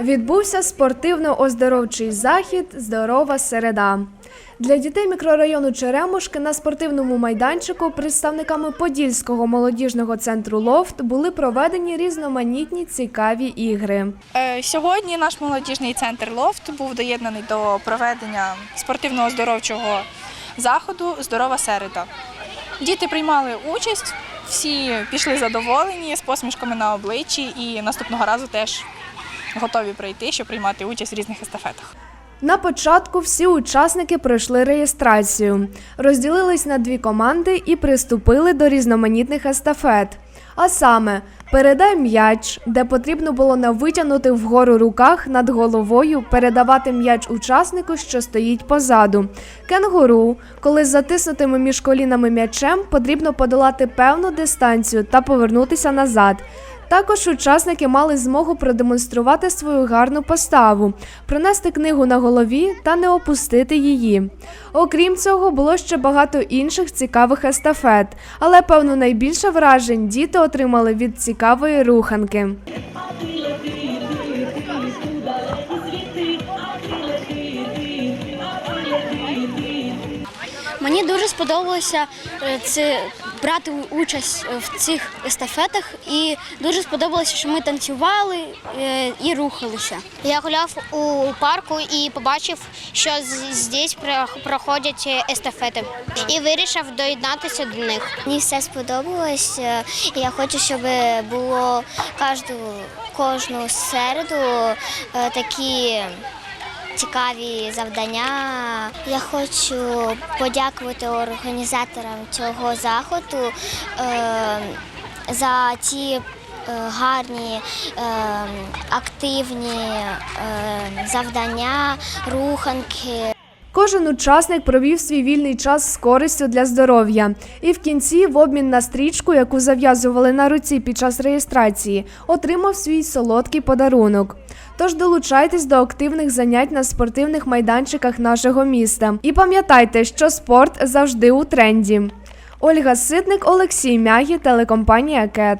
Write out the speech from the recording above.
Відбувся спортивно-оздоровчий захід Здорова середа. Для дітей мікрорайону Черемушки на спортивному майданчику представниками Подільського молодіжного центру Лофт були проведені різноманітні цікаві ігри. Е, Сьогодні наш молодіжний центр Лофт був доєднаний до проведення спортивно-оздоровчого заходу Здорова середа. Діти приймали участь, всі пішли задоволені з посмішками на обличчі і наступного разу теж готові прийти, щоб приймати участь в різних естафетах. На початку всі учасники пройшли реєстрацію, розділились на дві команди і приступили до різноманітних естафет. А саме передай м'яч, де потрібно було на витягнути вгору руках над головою передавати м'яч учаснику, що стоїть позаду. Кенгуру, коли з затиснутими між колінами м'ячем потрібно подолати певну дистанцію та повернутися назад. Також учасники мали змогу продемонструвати свою гарну поставу, пронести книгу на голові та не опустити її. Окрім цього, було ще багато інших цікавих естафет, але певно найбільше вражень діти отримали від цікавої руханки. Мені дуже сподобалося е, це брати участь в цих естафетах, і дуже сподобалося, що ми танцювали е, і рухалися. Я гуляв у парку і побачив, що здесь проходять естафети. І вирішив доєднатися до них. Мені все сподобалось. е, і Я хочу, щоб було кожну, кожну середу е, такі цікаві завдання. Я хочу подякувати організаторам цього заходу е, за ці е, гарні, е, активні завдання, руханки. Кожен учасник провів свій вільний час з користю для здоров'я. І в кінці, в обмін на стрічку, яку зав'язували на руці під час реєстрації, отримав свій солодкий подарунок. Тож долучайтесь до активних занять на спортивних майданчиках нашого міста. І пам'ятайте, що спорт завжди у тренді. Ольга Ситник, Олексій Мягі, телекомпанія Кет.